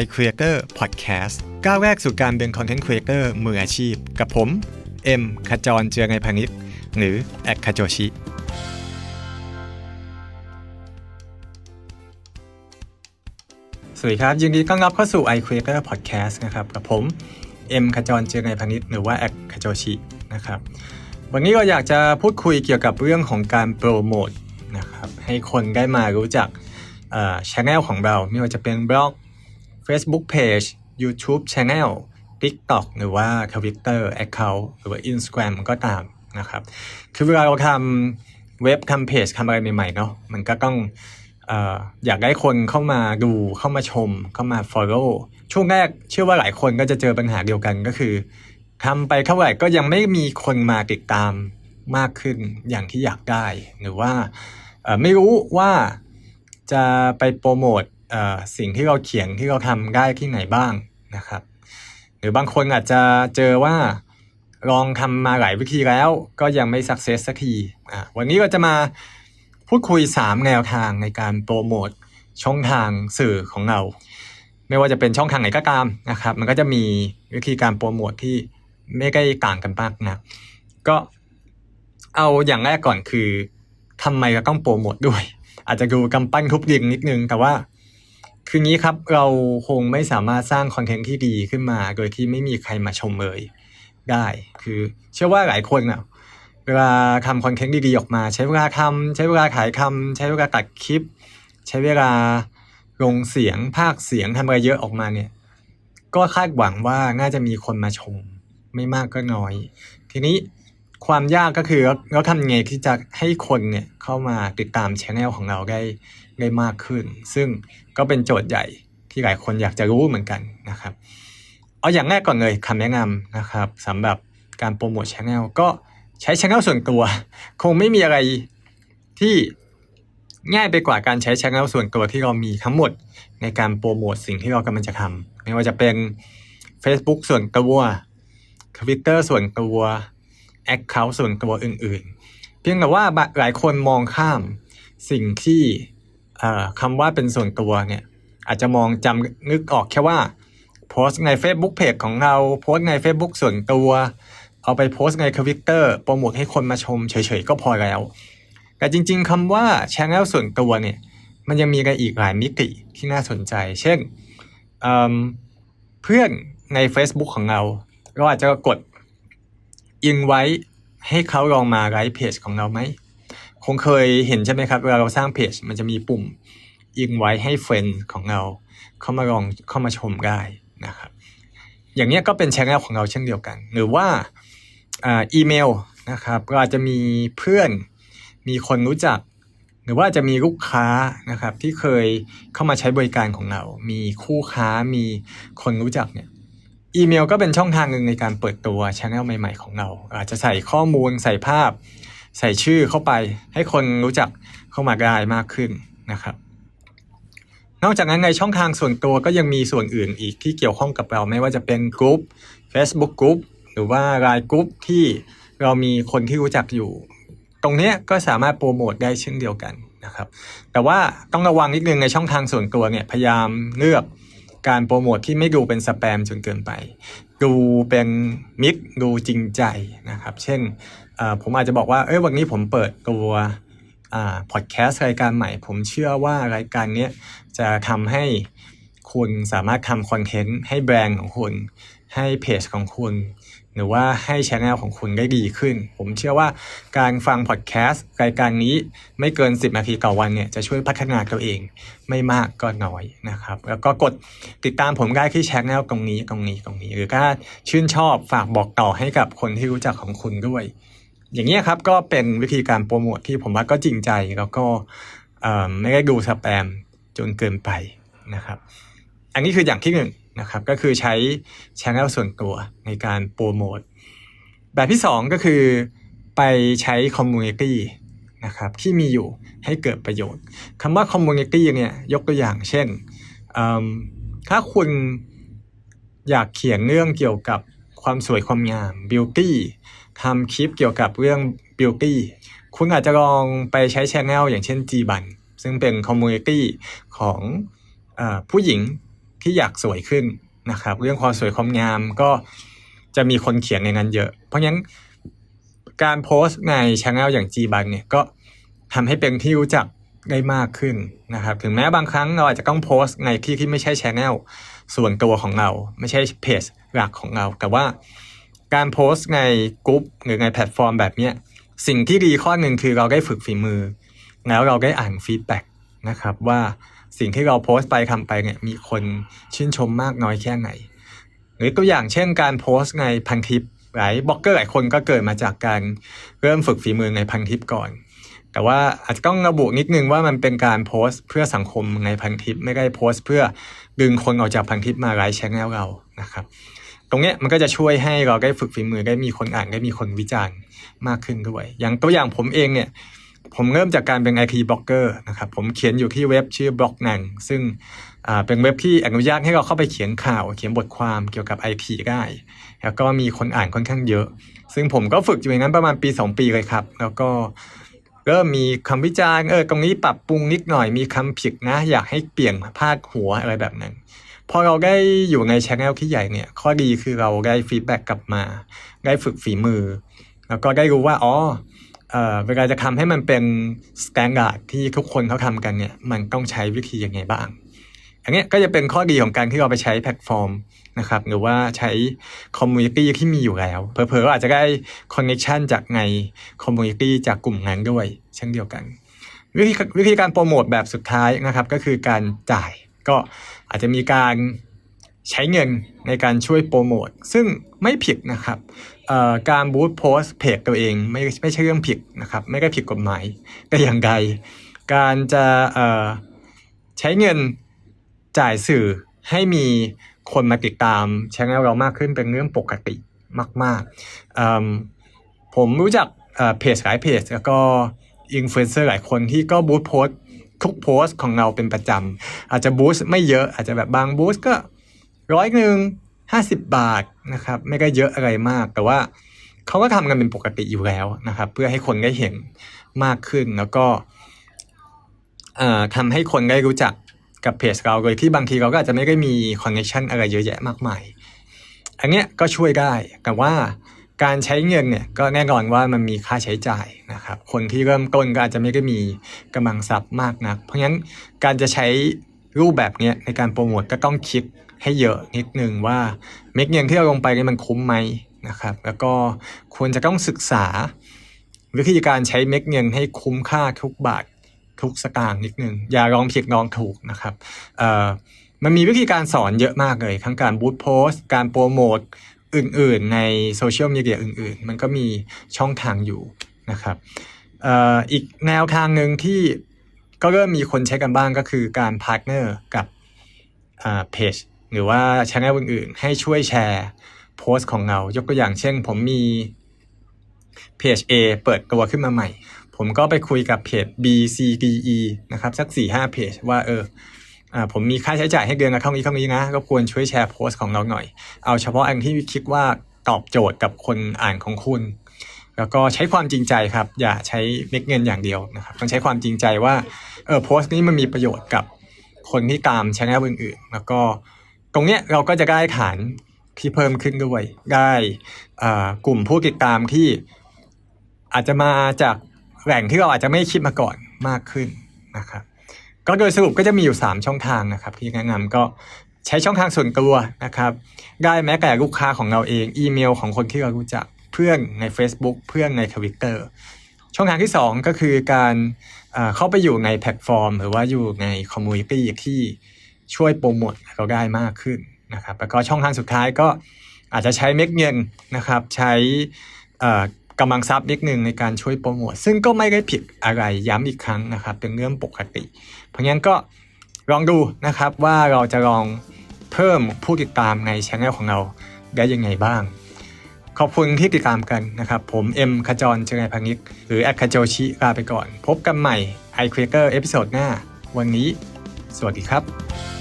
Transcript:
iCreator Podcast ก้าวแรกสู่การเป็น Content Creator มืออาชีพ กับผม เอ็มขจรเจือไงพานิชหรือแอคคาโจชิ สวัสดีครับ ยินดีต้อนรับเข้าสู่ iCreator Podcast นะครับ กับผม เอ็มขจรเจือไงพานิชหรือว่าแอคคาโจชินะครับวันนี้เราอยากจะพูดคุยเกี่ยวกับเรื่องของการโปรโมทนะครับให้คนได้มารู้จักช anel ของเราไม่ว่าจะเป็นบล็อก Facebook Page YouTube Channel TikTok หรือว่า Twitter Account หรือว่า Instagram ก็ตามนะครับ คือเวลาเราทำเว็บทำเพจทำอะไรใหม่ๆเนาะมันก็ต้องอออยากได้คนเข้ามาดูเข้ามาชม เข้ามา follow ช่วงแรกเชื่อว่าหลายคนก็จะเจอปัญหาเดียวกันก็คือทำไปเท่าไหร่ก็ยังไม่มีคนมาติดตามมากขึ้นอย่างที่อยากได้ หรือว่าไม่รู้ว่าจะไปโปรโมท สิ่งที่เราเขียนที่เราทำได้ที่ไหนบ้างนะครับ หรือบางคนอาจจะเจอว่าลองทำมาหลายวิธีแล้วก็ยังไม่สักเซสสักทีวันนี้เราจะมาพูดคุย 3 แนวทางในการโปรโมทช่องทางสื่อของเรา ไม่ว่าจะเป็นช่องทางไหนก็ตามนะครับ มันก็จะมีวิธีการโปรโมทที่ไม่ได้ต่างกันมากนะก็เอาอย่างแรกก่อนคือทำไมเราต้องโปรโมทด้วย อาจจะดูกำปั้นทุบดิงนิดนึง แต่ว่า คืองี้ครับเราคงไม่สามารถสร้างคอนเทนต์ที่ดีขึ้นมา โดยที่ไม่มีใครมาชมเลยได้ คือเชื่อว่าหลายคนอะเวลาทำคอนเทนต์ดีๆออกมา ใช้เวลาทำใช้เวลาขายคำใช้เวลาตัดคลิป ใช้เวลาลงเสียงภาคเสียงทำอะไรเยอะออกมาเนี่ย ก็คาดหวังว่าน่าจะมีคนมาชม ไม่มากก็น้อย ทีนี้ความยากก็คือเราทำไงที่จะให้คนเนี่ยเข้ามาติดตามช anel ของเราได้ ได้มากขึ้น ซึ่งก็เป็นโจทย์ใหญ่ที่หลายคนอยากจะรู้เหมือนกันนะครับ เอาอย่างแรกก่อนเลยคำแนะนำนะครับสำหรับการโปรโมทช anel ก็ใช้ช anel ส่วนตัว คงไม่มีอะไรที่ง่ายไปกว่าการใช้ช anel ส่วนตัวที่เรามีทั้งหมดในการโปรโมทสิ่งที่เรากำลังจะทำไม่ว่าจะเป็น Facebook ส่วนตัว Twitter ส่วนตัว Account ส่วนตัวอื่น ๆ เพียงแต่ว่าหลายคนมองข้ามสิ่งที่ คำว่าเป็นส่วนตัวเนี่ยอาจจะมองจำนึกออกแค่ว่าโพสใน Facebook Page ของเราโพสใน Facebook ส่วนตัว เอาไปโพสในทวิตเตอร์โปรโมทให้คนมาชมเฉยๆก็พอแล้ว แต่จริงๆคำว่าช anel ส่วนตัวเนี่ยมันยังมีอะไรอีกหลายมิติที่น่าสนใจ เช่นเเพื่อนใน Facebook ของเรา เราอาจจะกดอินไว้ให้เขาลองมาไลฟ์เพจของเราไหม งเคยเห็นใช่ไหมครับเวลาเราสร้างเพจมันจะมีปุ่มยิงไว้ให้เฟรนด์ของเราเข้ามาลองเข้ามาชมได้นะครับอย่างนี้ก็เป็นช่องของเราเช่นเดียวกัน หรือว่าอีเมลนะครับเราอาจจะมีเพื่อนมีคนรู้จัก หรือว่าจะมีลูกค้านะครับที่เคยเข้ามาใช้บริการของเรา มีคู่ค้ามีคนรู้จักเนี่ยอีเมลก็เป็นช่องทางหนึ่งในการเปิดตัวช anel ใหม่ ๆ ของเรา อาจจะใส่ข้อมูลใส่ภาพ ใส่ชื่อเข้าไปให้คนรู้จักเข้ามาได้มากขึ้นนะครับ นอกจากนั้นในช่องทางส่วนตัวก็ยังมีส่วนอื่นอีกที่เกี่ยวข้องกับเราไม่ว่าจะเป็นกลุ่ม Facebook กลุ่มหรือว่าไลน์กลุ่มที่เรามีคนที่รู้จักอยู่ ตรงนี้ก็สามารถโปรโมทได้เช่นเดียวกันนะครับ แต่ว่าต้องระวังนิดนึงในช่องทางส่วนตัวเนี่ยพยายามเลือกการโปรโมทที่ไม่ดูเป็นสแปมจนเกินไป ดูเป็นมิตรดูจริงใจนะครับ เช่น ผมอาจจะบอกว่าเอ้ยวันนี้ผมเปิดตัวพอดแคสต์รายการใหม่ ผมเชื่อว่ารายการนี้จะทำให้คุณสามารถทำคอนเทนต์ให้แบรนด์ของคุณ ให้เพจของคุณ หรือว่าให้ช anel ของคุณได้ดีขึ้น ผมเชื่อว่าการฟังพอดแคสต์รายการนี้ไม่เกิน 10นาทีต่อวันเนี่ยจะช่วยพัฒนาตัวเองไม่มากก็น้อยนะครับ แล้วก็กดติดตามผมได้ที่ช anel ตรงนี้ตรงนี้ตรงนี้ หรือถ้าชื่นชอบฝากบอกต่อให้กับคนที่รู้จักของคุณด้วย อย่างนี้ครับก็เป็นวิธีการโปรโมทที่ผมว่าก็จริงใจแล้วก็ไม่ได้ดูสแปมจนเกินไปนะครับ อันนี้คืออย่างที่หนึ่งนะครับก็คือใช้ช anel ส่วนตัวในการโปรโมทแบบที่สองก็คือไปใช้คอมมูนิตี้นะครับที่มีอยู่ให้เกิดประโยชน์คำว่าคอมมูนิตี้เนี่ยยกตัวอย่างเช่น ถ้าคุณอยากเขียนเรื่องเกี่ยวกับความสวยความงามบิวตี้ ทำคลิปเกี่ยวกับเรื่อง beauty คุณอาจจะลองไปใช้ช anel อย่างเช่น G บันซึ่งเป็นคอมมูนิตี้ของอผู้หญิงที่อยากสวยขึ้นนะครับ เรื่องความสวยความงามก็จะมีคนเขียนในนั้นเยอะ เพราะงั้นการโพสต์ในช anel อย่าง G บังเนี่ยก็ทำให้เป็นที่รู้จักได้มากขึ้นนะครับ ถึงแม้บางครั้งเราอาจจะต้องโพสต์ในที่ที่ไม่ใช่ช anel ส่วนตัวของเรา ไม่ใช่เพจหลักของเรา แต่ว่า การโพสต์ในกลุ่มหรือในแพลตฟอร์มแบบเนี้ยสิ่งที่ดีข้อหนึ่งคือเราได้ฝึกฝีมือ แล้วเราได้อ่านฟีดแบ็กนะครับว่าสิ่งที่เราโพสต์ไปทำไปเนี่ยมีคนชื่นชมมากน้อยแค่ไหน หรือตัวอย่างเช่นการโพสต์ในพันทิปหลายบล็อกเกอร์หลายคนก็เกิดมาจากการเริ่มฝึกฝีมือในพันทิปก่อน แต่ว่าอาจจะต้องระบุนิดนึงว่ามันเป็นการโพสต์เพื่อสังคมในพันทิปไม่ได้โพสต์เพื่อดึงคนออกจากพันทิปมาไลฟ์แชนแนลเรานะครับ ตรงเนี้ยมันก็จะช่วยให้เราได้ฝึกฝีมือได้มีคนอ่านได้มีคนวิจารณ์มากขึ้นด้วย อย่างตัวอย่างผมเองเนี่ยผมเริ่มจากการเป็น IT บล็อกเกอร์นะครับผมเขียนอยู่ที่เว็บชื่อบล็อกหนัง ซึ่งเป็นเว็บที่อนุญาตให้เราเข้าไปเขียนข่าว เขียนบทความเกี่ยวกับ IT ได้ แล้วก็มีคนอ่านค่อนข้างเยอะ ซึ่งผมก็ฝึกอยู่อย่างนั้นประมาณปี 2 ปีเลยครับ แล้วก็เริ่มมีคำวิจารณ์เออตรงนี้ปรับปรุงนิดหน่อยมีคำผิดนะ อยากให้เปลี่ยนพาดหัวอะไรแบบนั้น พอเราได้อยู่ในช anel ที่ใหญ่เนี่ย ข้อดีคือเราได้ฟีดแบ็กกลับมา ได้ฝึกฝีมือ แล้วก็ได้รู้ว่า อ๋อเวลาจะทำให้มันเป็นสแตนดาร์ดที่ทุกคนเขาทำกันเนี่ย มันต้องใช้วิธียังไงบ้าง อันเนี้ยก็จะเป็นข้อดีของการที่เราไปใช้แพลตฟอร์มนะครับ หรือว่าใช้คอมมูนิตี้ที่มีอยู่แล้ว เผลอๆก็อาจจะได้คอนเน c ชันจากในคอมมูนิตี้จากกลุ่มนั้นด้วย เช่นเดียวกัน วิธีวิธีการโปรโมทแบบสุดท้ายนะครับ ก็คือการจ่าย ก็อาจจะมีการใช้เงินในการช่วยโปรโมทซึ่งไม่ผิดนะครับการบูตโพสเพจตัวเองไม่ไม่ใช่เรื่องผิดนะครับ ไม่ได้ผิดกฎหมายแต่อย่างใดการจะใช้เงินจ่ายสื่อให้มีคนมาติดตามช anel เรามากขึ้นเป็นเรื่องปกติมากๆผมรู้จักเพจหลายเพจแล้วก็อินฟลูเอนเซอร์หลายคนที่ก็บูตโพส ทุกโพสต์ของเราเป็นประจำอาจจะบูสต์ไม่เยอะอาจจะแบบบางบูสต์ก็ร้อยหนึ่งห้าสิบบาทนะครับไม่ได้เยอะอะไรมาก แต่ว่าเขาก็ทำกันเป็นปกติอยู่แล้วนะครับ เพื่อให้คนได้เห็นมากขึ้นแล้วก็ทำให้คนได้รู้จักกับเพจเราโดยที่บางทีเราก็อาจจะไม่ได้มีคอนเนคชันอะไรเยอะแยะมากมาย อันเนี้ยก็ช่วยได้แต่ว่า การใช้เงินเนี่ยก็แน่นอนว่ามันมีค่าใช้จ่ายนะครับ คนที่เริ่มต้นก็อาจจะไม่ได้มีกำลังทรัพย์มากนัก เพราะฉะนั้นการจะใช้รูปแบบเนี้ยในการโปรโมทก็ต้องคิดให้เยอะนิดนึงว่าเม็ดเงินที่เราลงไปนี่มันคุ้มไหมนะครับ แล้วก็ควรจะต้องศึกษา วิธีการใช้เม็ดเงินให้คุ้มค่าทุกบาททุกสตางค์นิดนึงอย่าลองผิดลองถูกนะครับเออมันมีวิธีการสอนเยอะมากเลย ทั้งการบูตโพสต์การโปรโมท อื่นๆ ในโซเชียลมีเดียอื่นๆ มันก็มีช่องทางอยู่นะครับอีกแนวทางหนึ่งที่ก็เริ่มมีคนใช้กันบ้างก็คือการพาร์ทเนอร์กับเพจหรือว่าช anel อื่นๆ ให้ช่วยแชร์โพสต์ของเรา ยกตัวอย่างเช่น ผมมีเพจ A เปิดตัวขึ้นมาใหม่ ผมก็ไปคุยกับเพจ B C D E นะครับ สัก4ี่ห้าเพจว่าเออ ผมมีค่าใช้จ่ายให้เดือนละเท่านี้เท่านี้นะก็ควรช่วยแชร์โพสต์ของเราหน่อย เอาเฉพาะอันที่คิดว่าตอบโจทย์กับคนอ่านของคุณ แล้วก็ใช้ความจริงใจครับ อย่าใช้เม็ดเงินอย่างเดียวนะครับ ต้องใช้ความจริงใจว่าเออโพสต์นี้มันมีประโยชน์กับคนที่ตามช anel อื่นๆ แล้วก็ตรงเนี้ยเราก็จะได้ฐานที่เพิ่มขึ้นด้วย ได้อ่ากลุ่มผู้ติดตามที่อาจจะมาจากแหล่งที่เราอาจจะไม่คิดมาก่อนมากขึ้นนะครับ ก็โดยสรุปก็จะมีอยู่ 3 ช่องทางนะครับ ที่แนะนำก็ใช้ช่องทางส่วนตัวนะครับ ได้แม้แต่ลูกค้าของเราเองอีเมลของคนที่เรารู้จักเพื่อนใน Facebook เพื่อนใน Twitter ช่องทางที่ 2 ก็คือการเข้าไปอยู่ในแพลตฟอร์ม หรือว่าอยู่ในคอมมูนิตี้ที่ช่วยโปรโมทเราได้มากขึ้นนะครับแล้วก็ช่องทางสุดท้ายก็อาจจะใช้เม็ดเงินนะครับ ใช้ กำลังทรัพย์นิดนึงในการช่วยโปรโมทซึ่งก็ไม่ได้ผิดอะไรย้ำอีกครั้งนะครับ เป็นเรื่องปกติ เพราะงั้นก็ลองดูนะครับว่าเราจะลองเพิ่มผู้ติดตามในช anel ของเราได้ยังไงบ้าง ขอบคุณที่ติดตามกันนะครับ ผมเอ็มขจรเจริญพันิก หรือแอคคาโจชิลาไปก่อน พบกันใหม่ไอ i q u a k e r เอพิโซดหน้า วันนี้ สวัสดีครับ